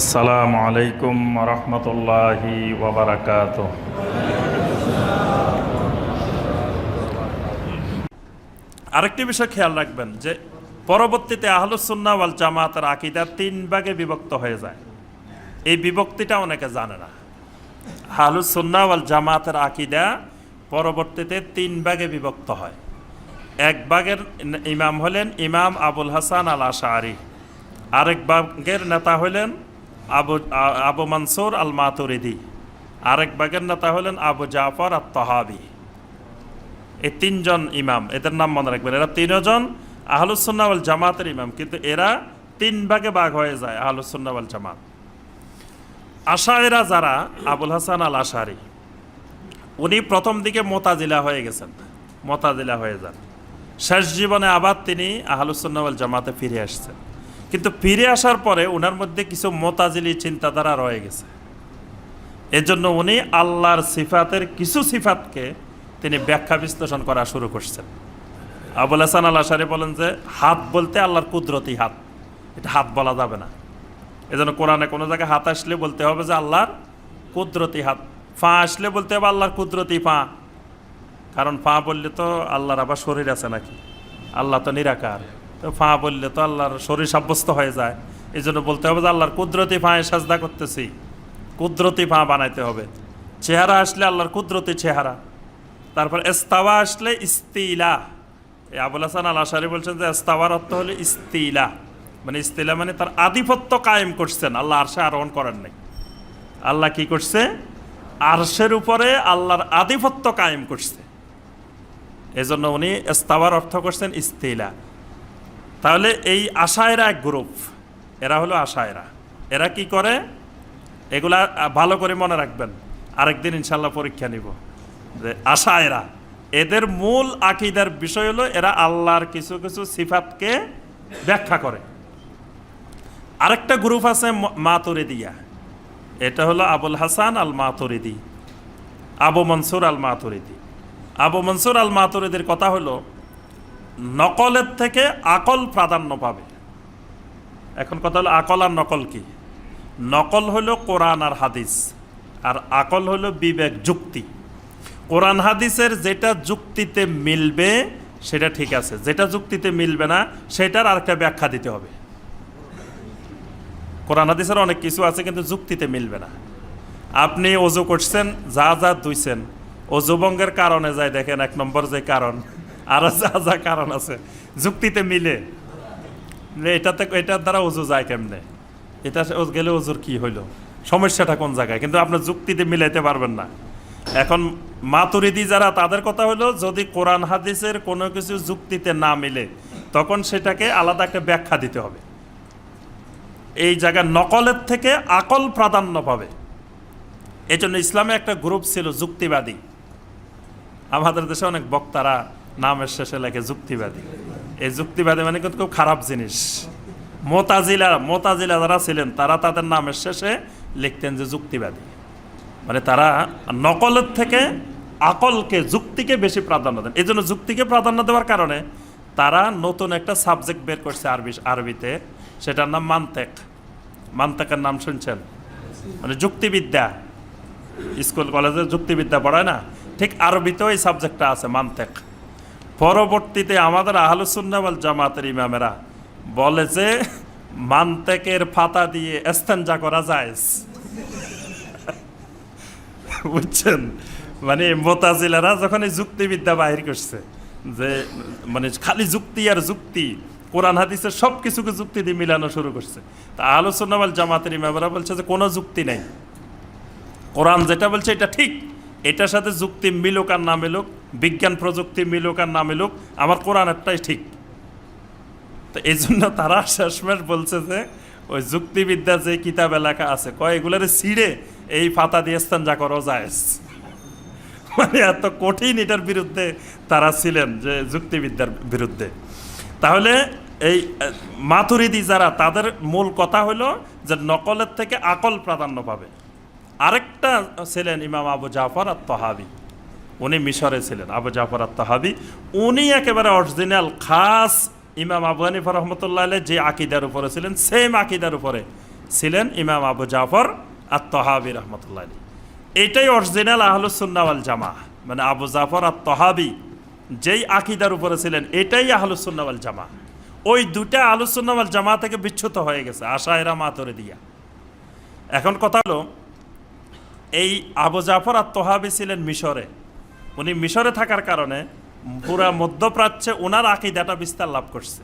আসসালামু আলাইকুম রহমতুল্লাহি ওবরাকাত আরেকটি বিষয় খেয়াল রাখবেন যে পরবর্তীতে আহলুসুন্না ওয়াল জামাতের আকিদা তিন ভাগে বিভক্ত হয়ে যায়। এই বিভক্তিটা অনেকে জানে না। আহলুসুন্না ওয়াল জামাতের আকিদা পরবর্তীতে তিন ভাগে বিভক্ত হয়। এক ভাগের ইমাম হলেন ইমাম আবুল হাসান আল আশারি আরেক ভাগের নেতা হলেন আবু আবু মানসুর আল মাতুরিদি আরেক ভাগের নেতা হলেন আবু জাফর আর তহাবি এই তিনজন ইমাম, এদের নাম মনে রাখবেন। এরা তিনজন আহলুসুন্নাওয়াল জামাতের ইমাম, কিন্তু এরা তিন ভাগে বাঘ হয়ে যায় আহলুসুন্নাওয়াল জামাত আশায়েরা যারা, আবুল হাসান আল আশারি উনি প্রথম দিকে মোতাজিলা হয়ে গেছেন, মোতাজিলা হয়ে যান। শেষ জীবনে আবার তিনি আহলুসুন্নাওয়াল জামাতে ফিরে আসছেন। কিন্তু ফিরে আসার পরে ওনার মধ্যে কিছু মোতাজিলি চিন্তাধারা রয়ে গেছে। এজন্য উনি আল্লাহর সিফাতের কিছু সিফাতকে তিনি ব্যাখ্যা বিশ্লেষণ করা শুরু করছেন। আবুল হাসান আল্লাহ সারি বলেন যে, হাত বলতে আল্লাহর কুদরতি হাত। এটা হাত বলা যাবে না। এজন্য কোরআনে কোনো জায়গায় হাত আসলে বলতে হবে যে আল্লাহর কুদরতি হাত। ফা আসলে বলতে হবে আল্লাহর কুদরতি ফা। কারণ ফা বললে তো আল্লাহর আবার শরীর আছে নাকি? আল্লাহ তো নিরাকার। তো ফা বললে তো আল্লাহর শরীর সাব্যস্ত হয়ে যায়। এই জন্য বলতে হবে যে আল্লাহর কুদরতি ফাঁয়ে সাজদা করতেছি। কুদরতি ফা বানাইতে হবে। চেহারা আসলে আল্লাহর কুদরতি চেহারা। তারপর এস্তাওয়া আসলে ইস্তিলা। আবুল হাসান আল আশারি বলছেন যে এস্তাওয়ার অর্থ হলো ইস্তিলা। মানে ইস্তিলা মানে তার আধিপত্য কায়েম করছেন। আল্লাহ আরশে আরোহণ করেন নাই। আল্লাহ কি করছে? আরশের উপরে আল্লাহর আধিপত্য কায়েম করছে। এজন্য উনি এস্তাওয়ার অর্থ করছেন ইস্তিলা। তাহলে এই আশায়রা এক গ্রুপ। এরা হলো আশায়রা। এরা কি করে? এগুলা ভালো করে মনে রাখবেন। আরেকদিন ইনশাল্লাহ পরীক্ষা নিব। যে আশায়রা। এদের মূল আকিদার বিষয় হলো এরা আল্লাহর কিছু কিছু সিফাতকে ব্যাখ্যা করে। আরেকটা গ্রুপ আছে মাতুরিদিয়া। এটা হলো আবুল হাসান আল মাতুরিদি আবু মনসুর আল মাতুরিদি আবু মনসুর আল মাতুরিদির কথা হলো নকলের থেকে আকল প্রাধান্য পাবে। এখন কথা হলো আকল আর নকল কি? নকল হলো কোরআন আর হাদিস, আর আকল হলো বিবেক যুক্তি। কোরআন হাদিসের যেটা যুক্তিতে মিলবে, সেটা ঠিক আছে। যেটা যুক্তিতে মিলবে না, সেটার আরেকটা ব্যাখ্যা দিতে হবে। কোরআন হাদিসের অনেক কিছু আছে, কিন্তু যুক্তিতে মিলবে না। আপনি অজু করছেন, যা যা ধুইছেন, অজুবঙ্গের কারণে যায় দেখেন, এক নম্বর যে কারণ আর যা কারণ আছে। যুক্তিতে মিলে। এটাতে, এটার দ্বারা অজু যায় কেমনে? এটা গেলে অজুর কি হইল? সমস্যাটা কোন জায়গায়? কিন্তু আপনার যুক্তিতে মিলাইতে পারবেন না। এখন মাতুরিদি যারা, তাদের কথা হলো যদি কোরআন হাদিসের কোনো কিছু যুক্তিতে না মিলে, তখন সেটাকে আলাদা একটা ব্যাখ্যা দিতে হবে। এই জায়গায় নকলের থেকে আকল প্রাধান্য পাবে। এই জন্য ইসলামে একটা গ্রুপ ছিল যুক্তিবাদী। আমাদের দেশে অনেক বক্তারা নামের শেষে লেখে যুক্তিবাদী। এই যুক্তিবাদী মানে কিন্তু খুব খারাপ জিনিস। মোতাজিলা মোতাজিলা যারা ছিলেন, তারা তাদের নামের শেষে লিখতেন যে যুক্তিবাদী। মানে তারা নকলের থেকে আকলকে, যুক্তিকে বেশি প্রাধান্য দেন। এই জন্য যুক্তিকে প্রাধান্য দেওয়ার কারণে তারা নতুন একটা সাবজেক্ট বের করছে আরবি, আরবিতে। সেটার নাম মান্তেক। মান্তেকের নাম শুনছেন? মানে যুক্তিবিদ্যা। স্কুল, কলেজে যুক্তিবিদ্যা পড়ায় না? ঠিক আরবিতেও এই সাবজেক্টটা আছে, মান্তেক। পরবর্তীতে আমাদের আহলুসুন্নাওয়াল জামাতের ইমামেরা বলে যে, মানতেকের ফাতা দিয়ে এস্তেঞ্জা করা যায়। বুঝছেন? মানে মোতাজিলারা যখন এই যুক্তিবিদ্যা বাহির করছে, যে মানে খালি যুক্তি আর যুক্তি, কোরআন হাদিসের সব কিছুকে যুক্তি দিয়ে মিলানো শুরু করছে। তা আলোচনাওয়াল জামাতের ইমামেরা বলছে যে, কোনো যুক্তি নেই। কোরআন যেটা বলছে এটা ঠিক, এটার সাথে যুক্তি মিলুক আর না মিলুক বিজ্ঞান প্রযুক্তি মিলুক আর না মিলুক আমার কোরআনেরটাই ঠিক। তো এই জন্য তারা শেষমেশ বলছে যে ওই যুক্তিবিদ্যা যে কিতাবে এলাকা আছে কয় এগুলারে ছিঁড়ে এই ফাতা দিয়ে স্থান যা করো যায়। মানে এত কঠিন এটার বিরুদ্ধে তারা ছিলেন যে যুক্তিবিদ্যার বিরুদ্ধে। তাহলে এই আহ, মাতুরিদি যারা তাদের মূল কথা হলো যে নকলের থেকে আকল প্রাধান্য পাবে। আরেকটা ছিলেন ইমাম আবু জাফর আর তহাবি উনি মিশরে ছিলেন, আবু জাফর আর তহাবি উনি একেবারে অরিজিনাল খাস ইমাম আবু হানিফা রহমতুল্লাহ যে আকিদার উপরে ছিলেন সেম আকিদার উপরে ছিলেন ইমাম আবু জাফর আর তহাবি রহমতুল্লাহ আলী এটাই অরিজিনাল আহলুসুন্নাওয়াল জামা মানে আবু জাফর আর তহাবি যেই আকিদার উপরে ছিলেন, এটাই আহলুসুন্নাওয়াল জামা ওই দুটা আহলুসুন্নাওয়াল জামা থেকে বিচ্ছুত হয়ে গেছে আশা আশায়রা মাতরে দিয়া। এখন কথা হলো, এই আবু জাফর আর তোহাবি ছিলেন মিশরে। উনি মিশরে থাকার কারণে পুরা মধ্যপ্রাচ্যে ওনার আকিদাটা বিস্তার লাভ করছে।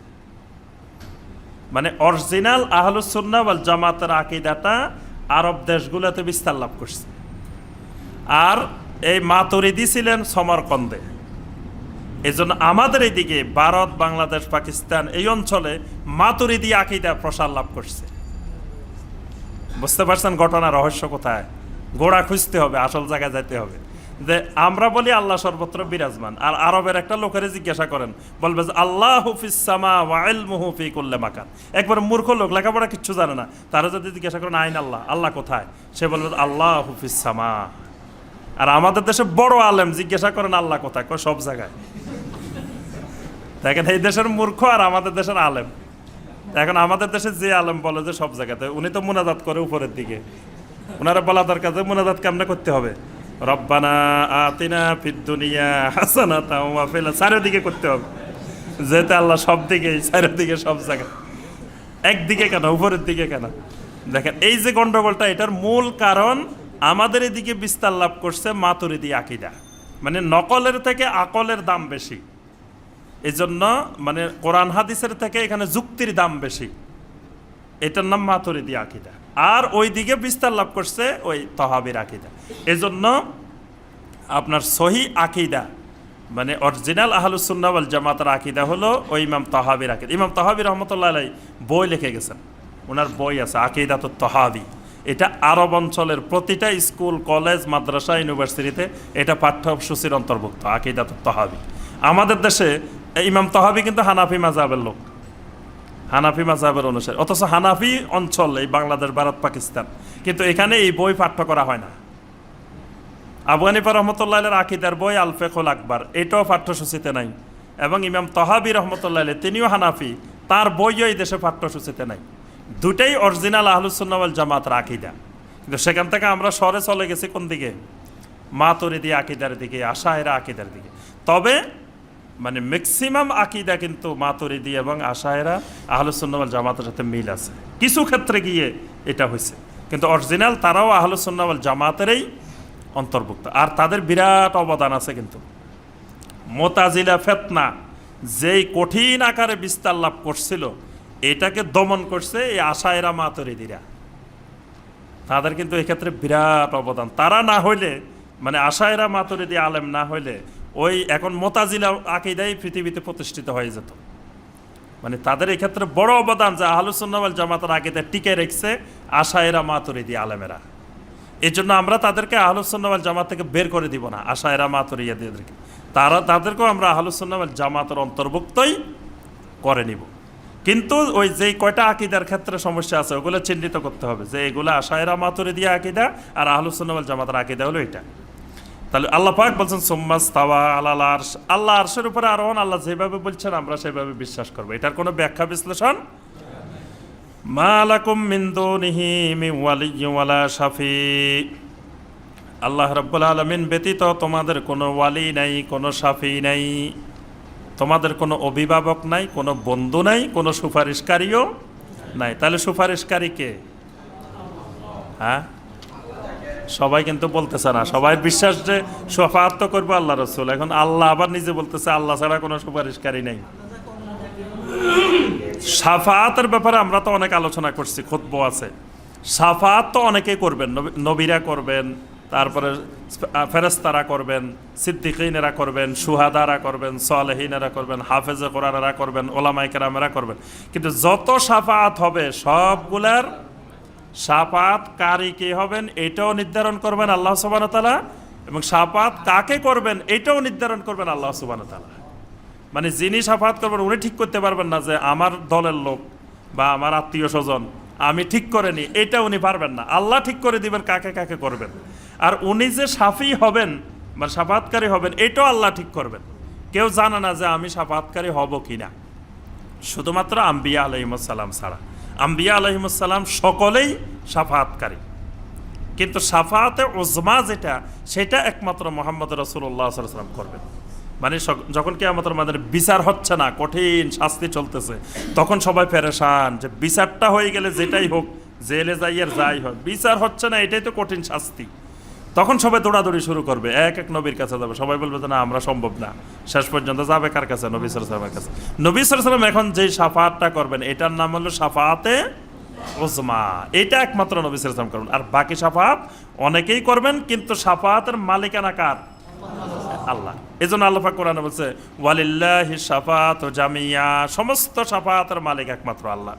মানে অরিজিনাল আহলুসুন্না ওয়াল জামাতের আকিদাটা আরব দেশগুলোতে বিস্তার লাভ করছে। আর এই মাতুরিদি ছিলেন সমরকন্দে। এই জন্য আমাদের এইদিকে ভারত, বাংলাদেশ, পাকিস্তান এই অঞ্চলে মাতুরিদি আকিদা প্রসার লাভ করছে। বুঝতে পারছেন ঘটনা রহস্য কোথায়? গোড়া খুঁজতে হবে, আসল জায়গায় যেতে হবে। যে আমরা বলি আল্লাহ সর্বত্র বিরাজমান, আর আরবের একটা লোকের জিজ্ঞাসা করেন, বলবে যে, আল্লাহ হুফিসামা ওয়াইল মুহুফি করলে মাকান। একবার মূর্খ লোক, লেখাপড়া কিচ্ছু জানে না, তারা যদি জিজ্ঞাসা করেন আইন আল্লাহ আল্লাহ কোথায়? সে বলবে আল্লাহ হুফিসামা আর আমাদের দেশে বড় আলেম জিজ্ঞাসা করেন, আল্লাহ কোথায়? কয়, সব জায়গায়। দেখেন, এই দেশের মূর্খ আর আমাদের দেশের আলেম। এখন আমাদের দেশে যে আলেম বলে যে সব জায়গাতে, উনি তো মুনাজাত করে উপরের দিকে। ওনারা বলা দরকার যে, মুনাজাত কেমনে করতে হবে? রব্বানা আতিনা ফিদ দুনিয়া হাসানা তাওয়া ফিল, চারিদিকে করতে হবে। যেতে আল্লাহ সব দিকে, চারিদিকে সব জায়গায়। একদিকে কেন, উপরের দিকে কেন? দেখেন, এই যে গন্ডগোলটা এটার মূল কারণ আমাদের এদিকে বিস্তার লাভ করছে মাতুরিদি আকিদা। মানে নকলের থেকে আকলের দাম বেশি। এই জন্য মানে কোরআন হাদিসের থেকে এখানে যুক্তির দাম বেশি। এটার নাম মাতুরিদি আকিদা। আর ওই দিকে বিস্তার লাভ করছে ওই তহাবির আকিদা। এজন্য আপনার সহি আকিদা মানে অরিজিনাল আহলুসুন্নাওয়াল জামাতের আকিদা হলো ওই ইমাম তহাবির আকিদা। ইমাম তহাবি রহমতুল্লাহ আলাই বই লিখে গেছেন। ওনার বই আছে আকিদা তো তহাবি। এটা আরব অঞ্চলের প্রতিটা স্কুল, কলেজ, মাদ্রাসা, ইউনিভার্সিটিতে এটা পাঠ্যসূচির অন্তর্ভুক্ত আকিদা তো তহাবি। আমাদের দেশে ইমাম তহাবি কিন্তু হানাফি মাজাবের লোক। হানাফি মাজাবের অনুসারে। অথচ হানাফি অঞ্চল এই বাংলাদেশ, ভারত, পাকিস্তান। কিন্তু এখানে এই বই পাঠ্য করা হয় না। আবু হানিফা রহমতুল্লাহ আকিদার বই আলফেকুল আকবর, এটাও পাঠ্যসূচিতে নাই। এবং ইমাম তহাবি রহমতুল্লাহ তিনিও হানাফি, তার বইও এই দেশে পাঠ্যসূচিতে নাই। দুটাই অরিজিনাল আহলুসুন্নাওয়াল জামাতের আকিদা। কিন্তু সেখান থেকে আমরা শহরে চলে গেছি কোন দিকে? মাতুরিদি আকিদার দিকে, আশায়রা আকিদার দিকে। তবে মানে ম্যাক্সিমাম আকিদা কিন্তু মাতুরিদি এবং আশায়রা আহলুসুন্নাওয়াল জামাতের সাথে মিল আছে। কিছু ক্ষেত্রে গিয়ে এটা হয়েছে। কিন্তু অরিজিনাল তারাও আহলুসুন্নাওয়াল জামাতেরই অন্তর্ভুক্ত। আর তাদের বিরাট অবদান আছে কিন্তু। মোতাজিলা ফেতনা যেই কঠিন আকারে বিস্তার লাভ করছিল, এটাকে দমন করছে এই আশায়রা মাতরিদিরা। তাদের কিন্তু এক্ষেত্রে বিরাট অবদান। তারা না হইলে মানে আশায়রা মাতরিদি আলেম না হইলে ওই এখন মোতাজিলা আকিদাই পৃথিবীতে প্রতিষ্ঠিত হয়ে যেত। মানে তাদের এক্ষেত্রে বড় অবদান যে আহলুসুন্নাওয়াল জামাতের আকিদা টিকে রেখছে আশায়রা মাতরিদি আলেমেরা। এই জন্য আমরা তাদেরকে আহলুসুন্নাওয়াল জামাত থেকে বের করে দিব না, আশায়রা মাতরিয়াদেরকে। তারা, তাদেরকেও আমরা আহলুসুন্নাওয়াল জামাতের অন্তর্ভুক্তই করে নিব। কিন্তু ওই যে কয়টা আকিদার ক্ষেত্রে সমস্যা আছে, ওগুলো চিহ্নিত করতে হবে যে এগুলো আশায়রা মাতুরে দিয়ে আকিদা আর আহলুসুন্নাওয়াল জামাতের আকিদা হলো এটা। তাহলে আল্লাহ পাক বলছেন সোম্মাস তাওয়া আল্লাহ আরশ। আল্লাহ আরশের উপরে আরোহণ, আল্লাহ যেভাবে বলছেন, আমরা সেভাবে বিশ্বাস করব। এটার কোনো ব্যাখ্যা, বিশ্লেষণ? মালাকুম মিন্দুনিহি মি ওয়ালিয়্যিন ওয়ালা শাফি। আল্লাহ রাব্বুল আলামিন ব্যতীত তোমাদের কোনো ওয়ালি নাই, কোনো শাফি নাই। তোমাদের কোনো অভিভাবক নাই, কোনো বন্ধু নাই, কোনো সুপারিশকারীও নাই। তাহলে সুপারিশকারী কে? হ্যাঁ? সবাই কিন্তু বলতেছে না। সবাই বিশ্বাস যে সফাত তো করব আল্লাহ রসুল। এখন আল্লাহ আবার নিজে বলতেছে, আল্লাহ ছাড়া কোনো সুপারিশকারী নেই। সাফাতের ব্যাপারে আমরা তো অনেক আলোচনা করছি খুতব আছে। সাফাত তো অনেকেই করবেন নবীরা করবেন, তারপরে ফেরেস্তারা করবেন, সিদ্দিকিনেরা করবেন, সুহাদারা করবেন, সালেহিনেরা করবেন, হাফেজে কোরআনেরা করবেন ওলামাই কেরামেরা করবেন। কিন্তু যত সাফাত হবে, সবগুলার সাফাত কারি কে হবেন, এটাও নির্ধারণ করবেন আল্লাহ সুবান তালা এবং সাপাত কাকে করবেন, এটাও নির্ধারণ করবেন আল্লাহ সুবান তালা মানে যিনি সাফাত করবেন, উনি ঠিক করতে পারবেন না যে আমার দলের লোক বা আমার আত্মীয় স্বজন, আমি ঠিক করে নি, এটা উনি পারবেন না। আল্লাহ ঠিক করে দিবেন কাকে কাকে করবেন। আর উনি যে সাফি হবেন বা সাফাতকারী হবেন, এটাও আল্লাহ ঠিক করবেন। কেউ জানে না যে আমি সাফাতকারী হব কি না শুধুমাত্র আম্বিয়া আলাইসাল্লাম ছাড়া। আম্বিয়া আলহিমসাল্লাম সকলেই সাফাতকারী কিন্তু সাফাতে ওজমা যেটা, সেটা একমাত্র মোহাম্মদ রসুল্লাহ সাল্লাম করবেন। মানে যখন কি আমাদের আমাদের বিচার হচ্ছে না, কঠিন শাস্তি চলতেছে, তখন সবাই ফেরেশান যে বিচারটা হয়ে গেলে যেটাই হোক, জেলে যাই আর যাই হোক বিচার হচ্ছে না, এটাই তো কঠিন শাস্তি। তখন সবাই দৌড়াদৌড়ি শুরু করবে। এক এক নবীর কাছে যাবে। সবাই বলবে যে, না, আমরা সম্ভব না। শেষ পর্যন্ত যাবে কার কাছে? নবী সালামের কাছে। নবী সালাম এখন যে সাফাতটা করবেন, এটার নাম হলো সাফাতে ওজমা এটা একমাত্র নবী সালাম করবেন আর বাকি সাফাত অনেকেই করবেন, কিন্তু সাফাতের মালিকানা কার? আল্লাহ। এই জন্য আল্লাহ কোরআনে বলছে, ওয়ালিল্লাহি সাফাত জামিয়া। সমস্ত সাফাতের মালিক একমাত্র আল্লাহ।